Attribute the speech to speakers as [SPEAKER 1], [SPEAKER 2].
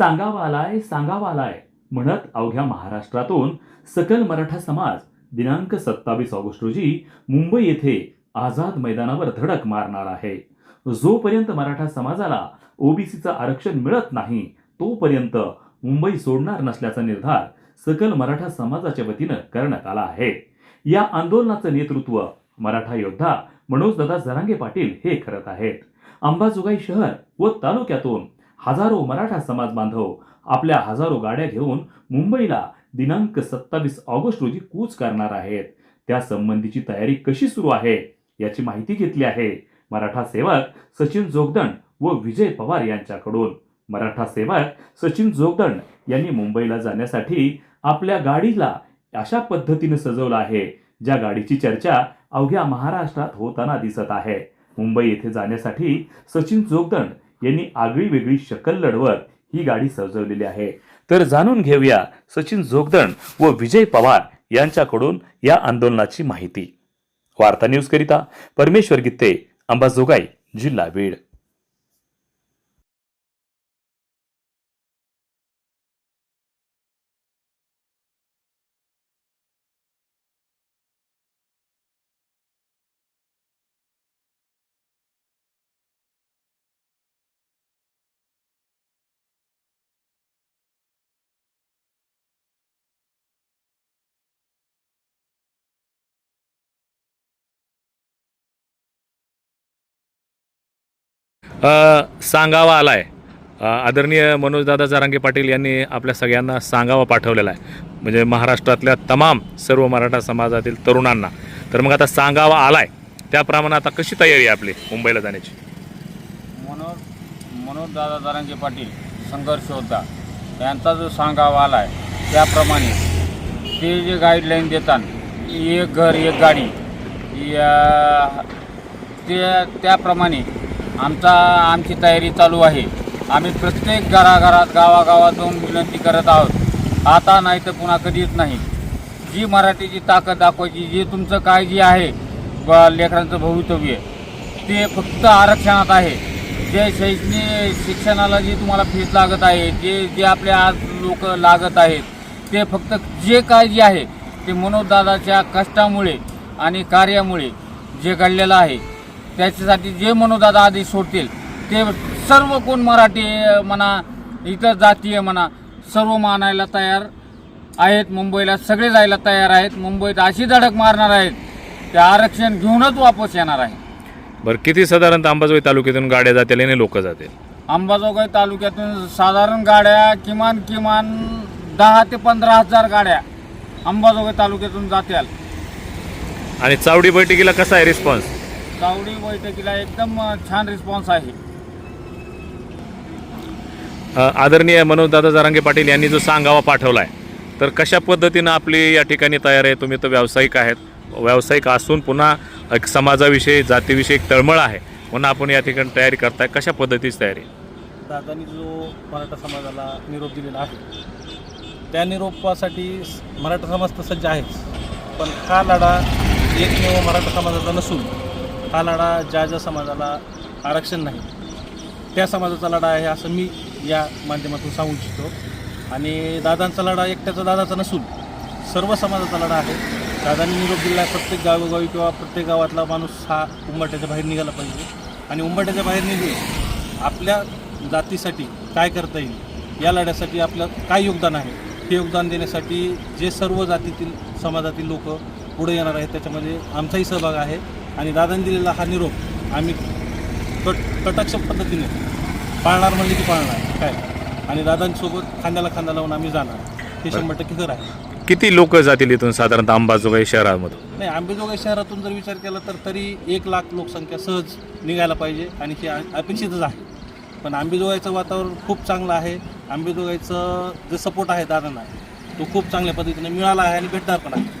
[SPEAKER 1] सांगावा आलाय सांगावा आलाय म्हणत अवघ्या महाराष्ट्रातून सकल मराठा समाज दिनांक सत्तावीस ऑगस्ट रोजी मुंबई येथे आझाद मैदानावर धडक मारणार आहे. जोपर्यंत मराठा समाजाला ओबीसीचं आरक्षण मिळत नाही तोपर्यंत मुंबई सोडणार नसल्याचा निर्धार सकल मराठा समाजाच्या वतीनं करण्यात आला आहे. या आंदोलनाचं नेतृत्व मराठा योद्धा मनोजदादा जरांगे पाटील हे करत आहेत. अंबाजोगाई शहर व तालुक्यातून हजारो मराठा समाज बांधव आपल्या हजारो गाड्या घेऊन मुंबईला दिनांक सत्तावीस ऑगस्ट रोजी कूच करणार आहेत. त्या संबंधीची तयारी कशी सुरू आहे याची माहिती घेतली आहे मराठा सेवक सचिन जोगदंड व विजय पवार यांच्याकडून. मराठा सेवक सचिन जोगदंड यांनी मुंबईला जाण्यासाठी आपल्या गाडीला अशा पद्धतीने सजवलं आहे ज्या गाडीची चर्चा अवघ्या महाराष्ट्रात होताना दिसत आहे. मुंबई येथे जाण्यासाठी सचिन जोगदंड यांनी आगळी वेगळी शकल लढवत ही गाडी सजवलेली आहे. तर जाणून घेऊया सचिन जोगदण व विजय पवार यांच्याकडून या आंदोलनाची माहिती. वार्ता न्यूजकरिता परमेश्वर गित्ते अंबाजोगाई जिल्हा बीड.
[SPEAKER 2] सांगावा आला आहे आदरणीय मनोजदादा जारांगे पाटील यांनी आपल्या सगळ्यांना सांगावा पाठवलेला आहे. म्हणजे महाराष्ट्रातल्या तमाम सर्व मराठा समाजातील तरुणांना. तर मग आता सांगावा आला आहे त्याप्रमाणे आता कशी तयारी आहे आपली मुंबईला जाण्याची?
[SPEAKER 3] मनोज मनोजदादा जारांगे पाटील संघर्ष होता यांचा जो सांगावा आला आहे त्याप्रमाणे ते जे गाईडलाईन देतात एक घर एक गाडी या ते त्याप्रमाणे आमचा आमची तयारी चालू आहे. आम्ही प्रत्येक घराघरात गावागावात जाऊन विनंती करत आहोत. आता नाही तर पुन्हा कधीच नाही. जी मराठीची ताकद दाखवायची जे तुमचं काय जे आहे ब- लेकरांचं भवितव्य ते फक्त आरक्षणात आहे. जे शैक्षणिक शिक्षणाला जी तुम्हाला फीस लागत आहे जे जे आपले आज लोक लागत आहेत ते फक्त जे काय जे आहे ते मनोजदादाच्या कष्टामुळे आणि कार्यामुळे जे घडलेलं आहे. त्याच्यासाठी जे मनोदादा आधी सोडतील ते सर्व कोण मराठी म्हणा इतर जातीय म्हणा सर्व मानायला तयार आहेत मुंबईला सगळे जायला तयार आहेत मुंबईत अशी धडक मारणार आहेत ते आरक्षण घेऊनच वापस येणार आहे.
[SPEAKER 2] बरं किती साधारणतः अंबाजोगाई तालुक्यातून गाड्या जातील आणि लोक जातील?
[SPEAKER 3] अंबाजोगाई तालुक्यातून साधारण गाड्या किमान किमान दहा ते पंधरा हजार गाड्या अंबाजोगाई तालुक्यातून जात्याल
[SPEAKER 2] आणि चावडी बैठकीला कसा आहे रिस्पॉन्स
[SPEAKER 3] चावडी बैठकीला एकदम छान रिस्पॉन्स आहे.
[SPEAKER 2] आदरणीय मनोजदादा जारांगे पाटील यांनी जो सांगावा पाठवला आहे तर कशा पद्धतीनं आपली या ठिकाणी तयार आहे? तुम्ही तर व्यावसायिक आहेत. व्यावसायिक असून पुन्हा एक समाजाविषयी जातीविषयी एक तळमळ आहे. म्हणून आपण या ठिकाणी तयारी करताय. कशा पद्धतीची तयारी?
[SPEAKER 4] दादांनी जो मराठा समाजाला निरोप दिलेला आहे त्या निरोपासाठी मराठा समाज तर सज्ज आहेच. पण हा लढा एकमेव मराठा समाजाचा नसून हा लढा ज्या ज्या समाजाला आरक्षण नाही त्या समाजाचा लढा आहे असं मी या माध्यमातून सांगू इच्छितो. आणि दादांचा लढा एकट्याचा दादाचा नसून सर्व समाजाचा लढा आहे. दादांनी निरोप दिला प्रत्येक गावोगावी किंवा प्रत्येक गावातला माणूस हा उंबरट्याच्या बाहेर निघाला पाहिजे. आणि उंबरट्याच्या बाहेर निघून आपल्या जातीसाठी काय करता येईल या लढ्यासाठी आपलं काय योगदान आहे हे योगदान देण्यासाठी जे सर्व जातीतील समाजातील लोक पुढे येणार आहेत त्याच्यामध्ये आमचाही सहभाग आहे. आणि दादांनी दिलेला हा निरोप आम्ही कट कटाक्ष पद्धतीने पाळणार म्हणजे की पाळणार काय? आणि दादांसोबत खांद्याला खांदा लावून आम्ही जाणार. हे शंभर टक्के खरं आहे.
[SPEAKER 2] किती लोक जातील इथून साधारणतः अंबाजोगाई शहरामधून?
[SPEAKER 4] नाही आंबेजोगाई शहरातून जर विचार केला तर तरी एक लाख लोकसंख्या सहज निघायला पाहिजे आणि हे आ- अपेक्षितच आहे. पण आंबेजोगाईचं वातावरण खूप चांगलं आहे. आंबेजोगाईचं जे सपोर्ट आहे दादांना तो खूप चांगल्या पद्धतीने मिळाला आहे आणि भेटणार पण आहे.